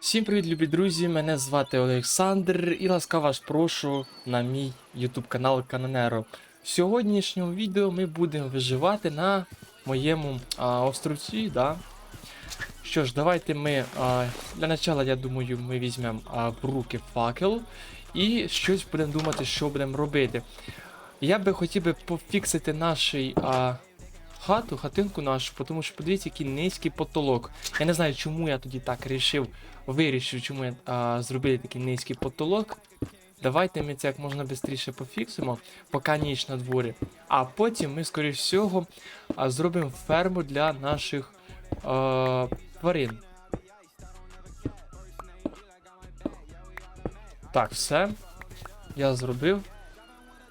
Всім привіт, любі друзі! Мене звати Олександр і ласкаво вас прошу на мій YouTube канал Канонеро. В сьогоднішньому відео ми будемо виживати на моєму а, островці. Да? Що ж, давайте ми а, для начала, я думаю, ми візьмемо в руки факел і щось будемо думати, що будемо робити. Я би хотів би пофіксити наш а, хату, хатинку нашу, тому що подивіться, який низький потолок. Я не знаю, чому я тоді так рішив, вирішив, чому я а, зробив такий низький потолок. Давайте ми це як можна швидше пофіксимо, поки ніч на дворі. А потім ми, скоріш всього, зробимо ферму для наших а, тварин. Так, все. Я зробив.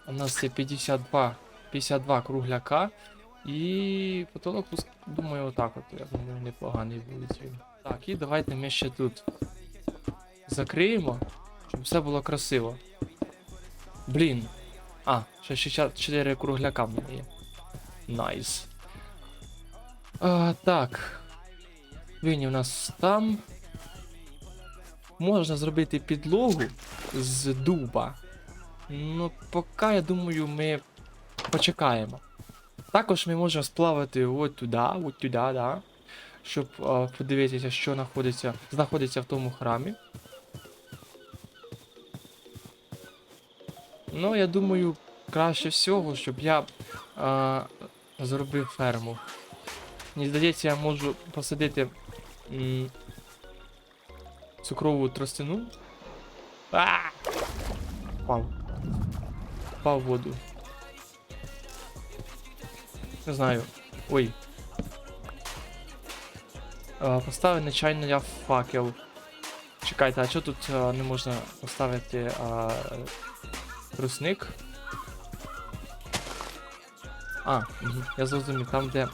У нас є 52, 52 кругляка. І потолок, думаю, отак от. Я думаю, непоганий буде він. Так, і давайте ми ще тут закриємо, щоб все було красиво. Блін. А, ще 64 кругляка в мене є. Найс. А, так. Він у нас там. Можна зробити підлогу з дуба. Ну, поки, я думаю, ми почекаємо. Також ми можемо сплавати от туди, от туди, да, щоб а, подивитися, що знаходиться, знаходиться в тому храмі. Ну, я думаю, краще всього, щоб я а, зробив ферму. Мені здається, я можу посадити м, цукрову тростину. А! Впав. Впав в воду. Не знаю. Ой. А, поставив нечайно я факел. Чекайте, а чого тут а, не можна поставити а, трусник? А, угу, я зрозумів, там де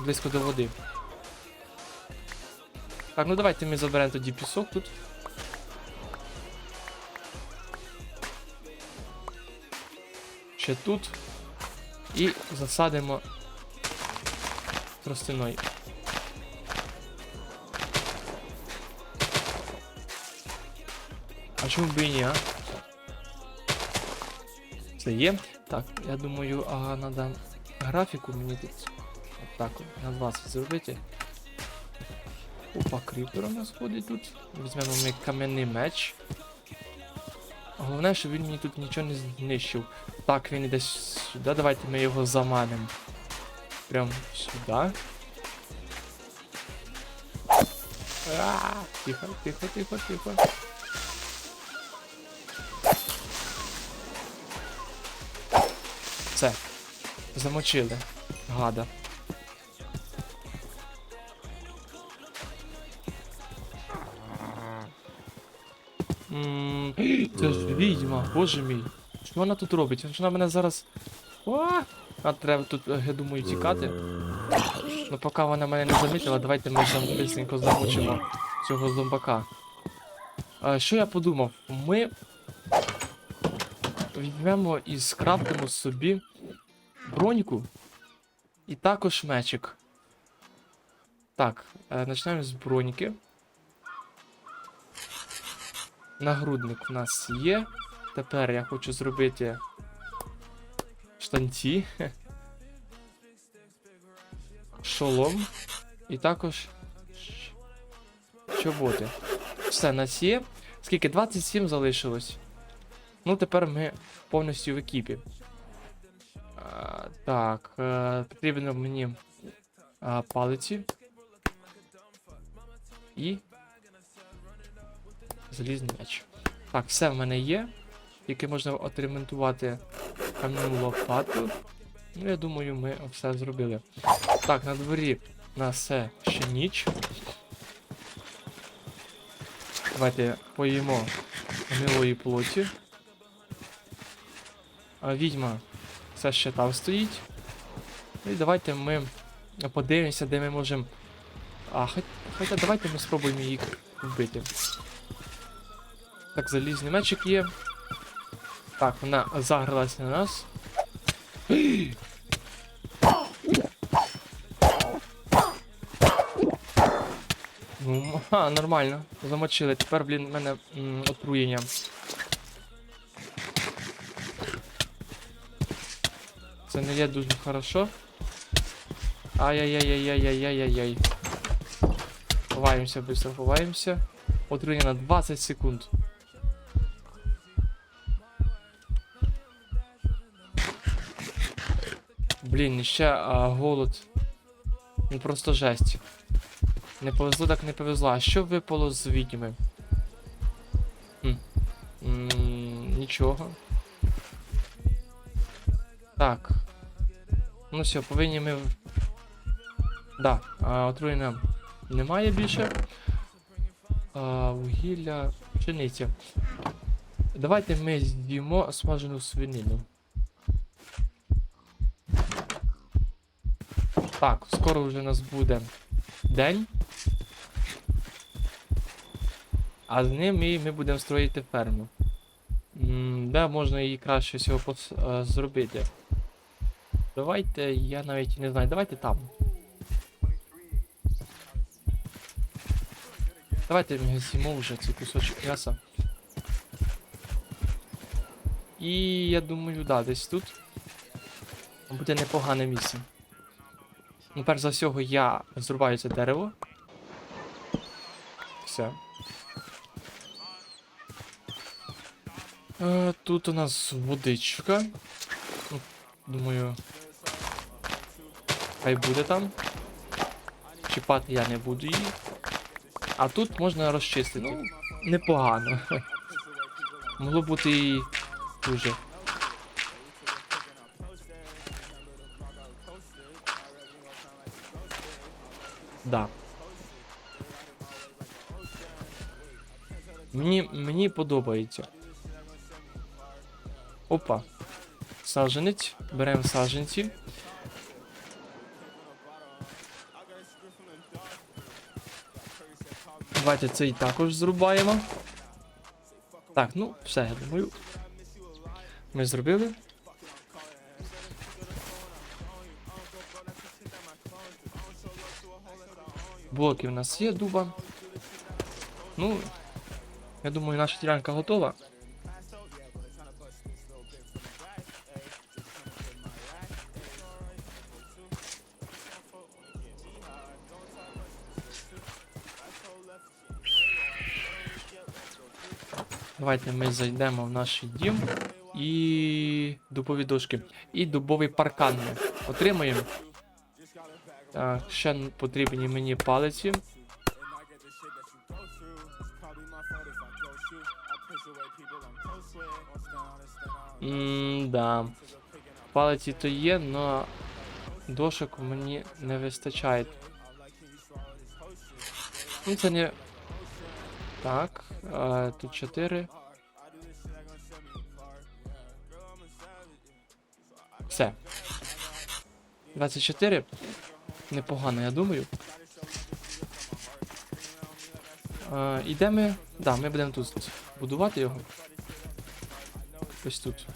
близько до води. Так, ну давайте ми заберемо тоді пісок тут. Ще тут. І засадимо тростиною. А чому б і ні, а? Це є. Так, я думаю, ага, надо графіку мені тут. Так, на 20 зробити. Опа, кріпер у нас ходить тут. Візьмемо ми кам'яний меч. Головне, щоб він мені тут нічого не знищив. Так, він іде сюди. Давайте ми його заманимо. Прям сюди. Тихо, тихо, тихо, тихо. Все. Замочили. Гада. М, Це ж відьма, боже мій. Що вона тут робить? Вона мене зараз. О! А треба тут, е, я думаю, тікати. Ну поки вона мене не замітила, давайте ми там бисенько замочимо цього зомбака. А, що я подумав? Ми візьмемо і скрафтимо собі броньку і також мечик. Так, е, починаємо з броньки. Нагрудник в нас є. Тепер я хочу зробити штанці. Шолом. І також чоботи. Все, нас є. Скільки? 27 залишилось. Ну, тепер ми повністю в екіпі. А, так, е, потрібно мені а, палиці. І залізний меч. Так, все в мене є. Тільки можна отремонтувати кам'яну лопату. Ну, я думаю, ми все зробили. Так, на дворі у нас все ще ніч. Давайте поїмо гнилої плоті. А відьма все ще там стоїть. Ну і давайте ми подивимося, де ми можемо. А, хоч- хоча давайте ми спробуємо її вбити. Так, залізний мечик є. Так, вона загралась на нас. Ну, м- нормально. Замочили. Тепер, блін, в мене отруєння. Це не є дуже хорошо. Ай-яй-яй-яй-яй-яй-яй-яй. Ховаємося, быстро ховаємося. Отруєння на 20 секунд. Блін, ще а, голод. Ну просто жесть. Не повезло, так не повезло. А що випало з відьми? Нічого. Так. Ну все, повинні ми. Да, а, отруєння немає більше. А, вугілля, пшениця. Давайте ми з'їмо смажену свинину. Так, скоро вже у нас буде день. А з ним і ми будемо строїти ферму. Де можна її краще всього пос- е, зробити? Давайте, я навіть не знаю, давайте там. Давайте ми з'їмо вже цей кусочок м'яса. І я думаю, да, десь тут буде непогане місце. Ну, перш за всього, я зрубаю це дерево. Все. Е, тут у нас водичка. Ну, думаю. Хай буде там. Чіпати я не буду її. А тут можна розчистити. Непогано. Могло бути і дуже. Да. Мені, мені подобається. Опа. Саджанець. Беремо саджанці. Давайте цей також зрубаємо. Так, ну, все, я думаю. Ми зробили. Блоки в нас є дуба. Ну, я думаю, наша ділянка готова. Давайте ми зайдемо в наш дім і дубові дошки. І дубовий паркан отримаємо. Так, ще потрібні мені палиці. Мм, да. Палиці то є, но дошок мені не вистачає. Ну, це не. Так, а, тут 4. Все. 24. Непогано, я думаю. А, і ми. Да, ми будемо тут будувати його. Ось тут.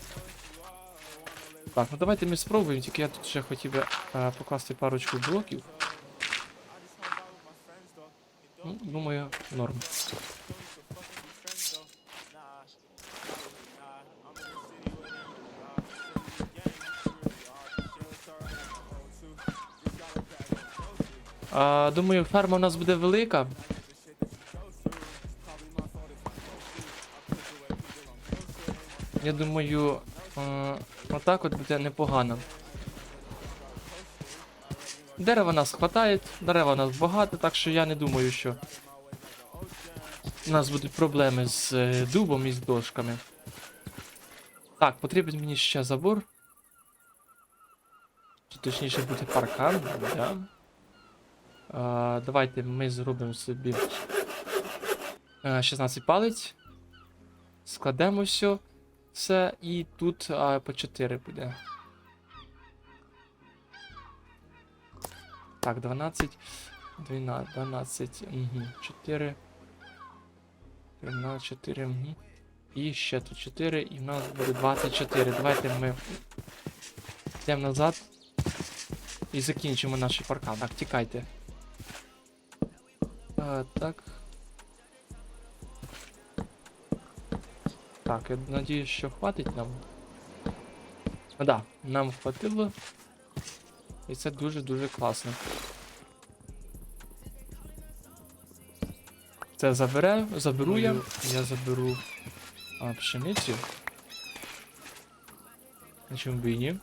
Так, ну давайте ми спробуємо, тільки я тут ще хотів би е, покласти парочку блоків. Ну, думаю, норм. А, думаю, ферма у нас буде велика. Я думаю, е, отак от буде непогано. Дерева нас хватає, дерева нас багато, так що я не думаю, що у нас будуть проблеми з е, дубом і з дошками. Так, потрібен мені ще забор. Чи точніше буде паркан, да. Давайте ми зробимо собі е, 16 палець. Складемо все. Все, і тут а, по 4 буде. Так, 12. 12, 12. Угу. 4. 13, 4. Угу. І ще тут 4. І в нас буде 24. Давайте ми йдемо назад. І закінчимо наш паркан. Так, тікайте. А, так. Так, я надеюсь, що хватить нам. А, да, нам хватило. І це дуже-дуже класно. Це забере, заберу я. Я заберу а, пшеницю. Чому б і ні?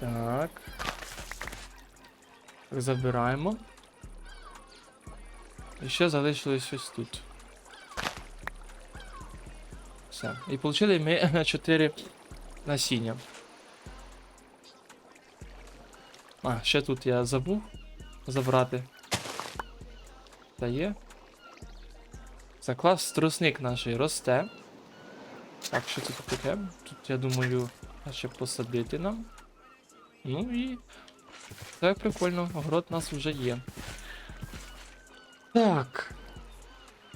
Так. Забираємо. І ще залишилось ось тут. Все. І отримали ми 4 насіння. А, ще тут я забув забрати. Та є. Це клас трусник наш росте. Так, що тут таке? Тут, я думаю, ще посадити нам. Ну і. Це прикольно, огород у нас вже є. Так.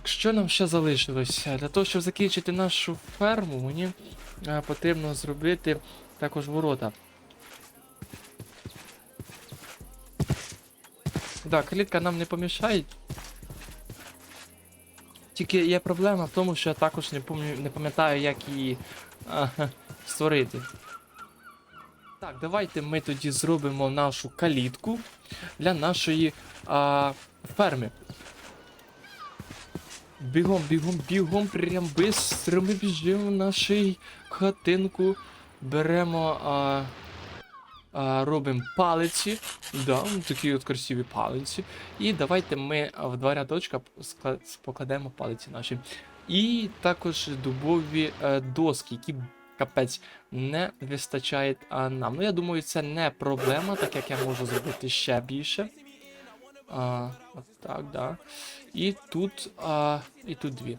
Що нам ще залишилося? Для того, щоб закінчити нашу ферму, мені е, потрібно зробити також ворота. Так, калітка нам не помішає. Тільки є проблема в тому, що я також не пам'ятаю, як її а, створити. Так, давайте ми тоді зробимо нашу калітку для нашої а, ферми. Бігом, бігом, бігом, прям бистро ми біжимо в нашу хатинку. Беремо, а, а, робимо палиці. Да, такі от красиві палиці. І давайте ми в два рядочка покладемо палиці наші. І також дубові е, доски, які капець не вистачає а, нам. Ну, я думаю, це не проблема, так як я можу зробити ще більше. А, так, да. І тут, а, і тут дві.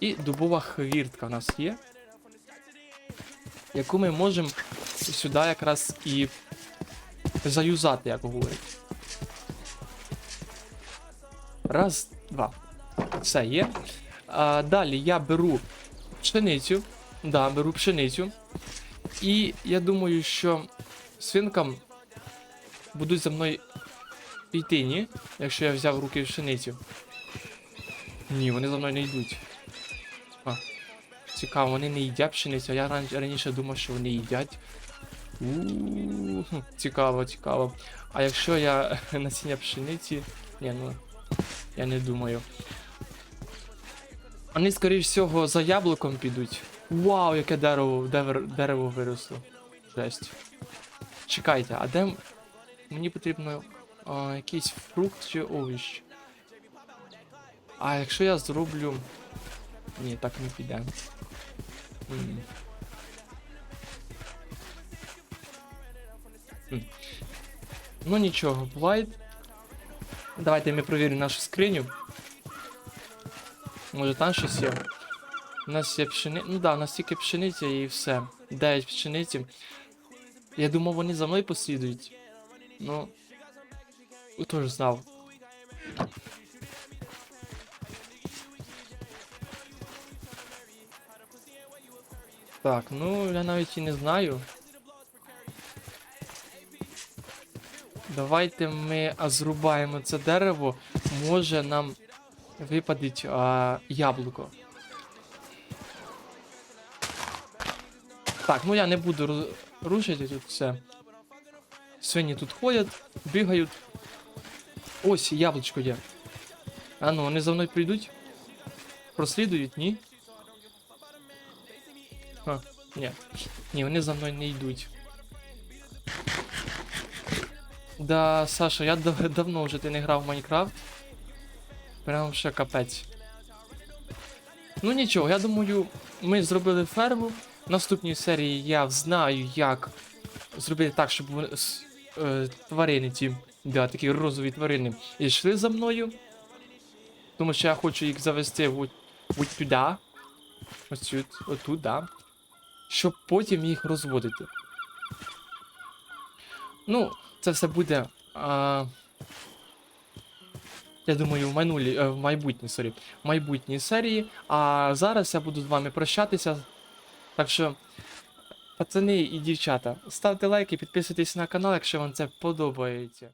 І дубова хвіртка в нас є. Яку ми можемо сюди якраз і заюзати, як говорять. Раз, два. Все є. А, далі я беру пшеницю. Да, беру пшеницю. І я думаю, що свинкам будуть за мною йти, ні? Якщо я взяв в руки пшеницю. Ні, вони за мною не йдуть. А, цікаво, вони не їдять пшеницю, а я ран- раніше думав, що вони їдять. У-у-у, хм, Цікаво, цікаво. А якщо я насіння пшениці. Ні, ну. Я не думаю. Вони, скоріш всього, за яблуком підуть. Вау, яке дерево, дерево виросло. Жесть. Чекайте, а де. Мені потрібно а, якийсь фрукт чи овіч. А якщо я зроблю. Ні, так не піде. М. М. Ну нічого, буває. Давайте ми провіримо нашу скриню. Може там щось є. У нас є пшениця. Ну да, у нас тільки пшениця і все. 9 пшениці. Я думав, вони за мною послідують. Ну. Хто ж знав. Так, ну я навіть і не знаю. Давайте ми зрубаємо це дерево. Може нам випадить а, яблуко. Так, ну я не буду ру- рушити тут все. Свині тут ходять, бігають. Ось яблучко є. А ну, вони за мною прийдуть? Прослідують, ні? А, ні. Ні, вони за мною не йдуть. Да, Саша, я дав- давно вже ти не грав в Майнкрафт. Прям ще капець. Ну нічого, я думаю, ми зробили ферму. Наступній серії я знаю, як зробити так, щоб вони, е, тварини ті, да, такі розові тварини, йшли за мною. Тому що я хочу їх завести от, от туди. Ось тут, да. Щоб потім їх розводити. Ну, це все буде. А, я думаю, в минулій, е, в майбутній, сорі, в майбутній серії. А зараз я буду з вами прощатися. Так що, пацани і дівчата, ставте лайки, підписуйтесь на канал, якщо вам це подобається.